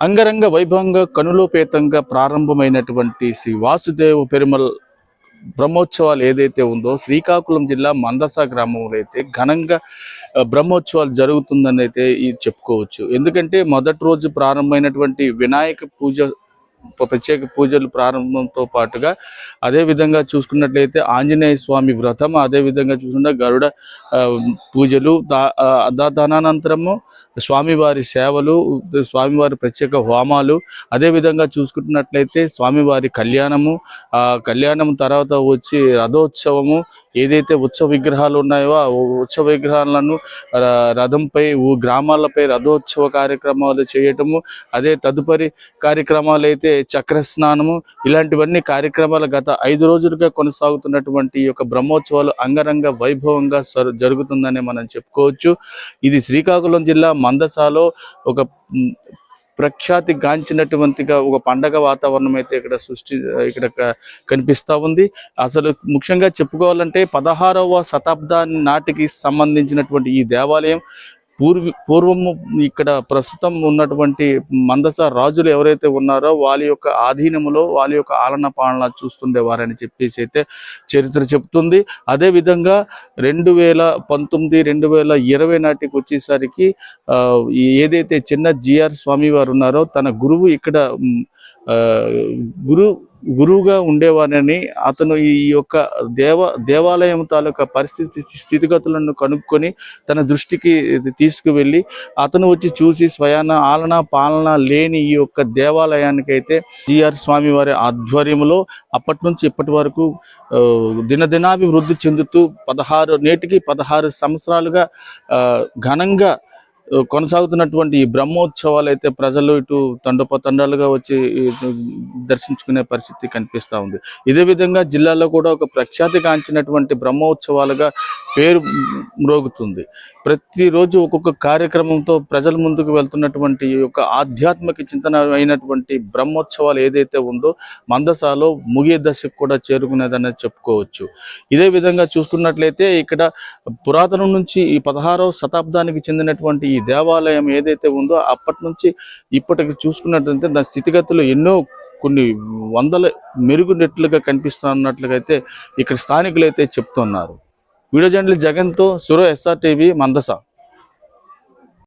అంగరంగ వైభవంగా కనులోపేతంగా ప్రారంభమైనటువంటి శ్రీ వాసుదేవ పెరుమల్ బ్రహ్మోత్సవాలు ఏదైతే ఉందో శ్రీకాకుళం జిల్లా మందస గ్రామంలో అయితే ఘనంగా బ్రహ్మోత్సవాలు జరుగుతుందని అయితే ఈ చెప్పుకోవచ్చు. ఎందుకంటే మొదటి రోజు ప్రారంభమైనటువంటి వినాయక పూజ ప్రత్యేక పూజలు ప్రారంభంతో పాటుగా అదే విధంగా చూసుకున్నట్లయితే ఆంజనేయ స్వామి వ్రతం అదే విధంగా చూసుకుంటే గరుడ పూజలు దా- ఆ, దానానంతరము స్వామివారి సేవలు స్వామివారి ప్రత్యేక హోమాలు అదే విధంగా చూసుకుంటున్నట్లయితే స్వామివారి కళ్యాణము ఆ కళ్యాణం తర్వాత వచ్చి రథోత్సవము ఏదైతే ఉత్సవ విగ్రహాలు ఉన్నాయో ఆ ఉత్సవ విగ్రహాలను ర- రథంపై గ్రామాలపై రథోత్సవ కార్యక్రమాలు చేయటము అదే తదుపరి కార్యక్రమాలు అయితే చక్ర స్నానము ఇలాంటివన్నీ కార్యక్రమాలు గత ఐదు రోజులుగా కొనసాగుతున్నటువంటి ఈ యొక్క బ్రహ్మోత్సవాలు అంగరంగ వైభవంగా జరుగుతుందని మనం చెప్పుకోవచ్చు. ఇది శ్రీకాకుళం జిల్లా మందసాలో ఒక ప్రఖ్యాతి గాంచినటువంటిగా ఒక పండగ వాతావరణం అయితే ఇక్కడ సృష్టి ఇక్కడ కనిపిస్తూ కనిపిస్తా ఉంది. అసలు ముఖ్యంగా చెప్పుకోవాలంటే పదహారవ శతాబ్దాన్ని నాటికి సంబంధించినటువంటి ఈ దేవాలయం పూర్వ పూర్వము ఇక్కడ ప్రస్తుతం ఉన్నటువంటి మందస రాజులు ఎవరైతే ఉన్నారో వాళ్ళ యొక్క ఆధీనములో వాళ్ళ యొక్క ఆలన పాలన చూస్తుండేవారని చెప్పేసి అయితే చరిత్ర చెప్తుంది. అదే విధంగా రెండు వేల పంతొమ్మిది రెండు వేల ఇరవై నాటికి వచ్చేసరికి ఏదైతే చిన్న జిఆర్ స్వామి వారు ఉన్నారో తన గురువు ఇక్కడ గురు గురువుగా ఉండేవారని అతను ఈ యొక్క దేవ దేవాలయం తాలూకా పరిస్థితి స్థితిగతులను కనుక్కొని తన దృష్టికి తీసుకువెళ్ళి అతను వచ్చి చూసి స్వయాన ఆలన పాలన లేని ఈ యొక్క దేవాలయానికి అయితే జిఆర్ స్వామి వారి ఆధ్వర్యంలో అప్పటి నుంచి ఇప్పటి వరకు దినదినాభివృద్ధి చెందుతూ పదహారు నేటికి పదహారు సంవత్సరాలుగా ఘనంగా కొనసాగుతున్నటువంటి ఈ బ్రహ్మోత్సవాలు అయితే ప్రజలు ఇటు తండోపతండాలుగా వచ్చి దర్శించుకునే పరిస్థితి కనిపిస్తూ ఉంది. ఇదే విధంగా జిల్లాలో కూడా ఒక ప్రఖ్యాతి కాంచినటువంటి బ్రహ్మోత్సవాలుగా పేరు మ్రోగుతుంది. ప్రతిరోజు ఒక్కొక్క కార్యక్రమంతో ప్రజల ముందుకు వెళ్తున్నటువంటి ఈ యొక్క ఆధ్యాత్మిక చింతన అయినటువంటి బ్రహ్మోత్సవాలు ఏదైతే ఉందో మందసాలో ముగియ దశకు కూడా చేరుకునేదని చెప్పుకోవచ్చు. ఇదే విధంగా చూసుకున్నట్లయితే ఇక్కడ పురాతనం నుంచి ఈ పదహారవ శతాబ్దానికి చెందినటువంటి ఈ దేవాలయం ఏదైతే ఉందో అప్పటి నుంచి ఇప్పటికి చూసుకున్నట్లయితే దాని స్థితిగతులు ఎన్నో కొన్ని వందల మెరుగునట్లుగా కనిపిస్తున్నట్లుగా అయితే ఇక్కడ స్థానికులు అయితే చెప్తున్నారు. వీడియో జర్నలిస్ట్ జగన్తో సురో ఎస్ఆర్ టీవీ మందస.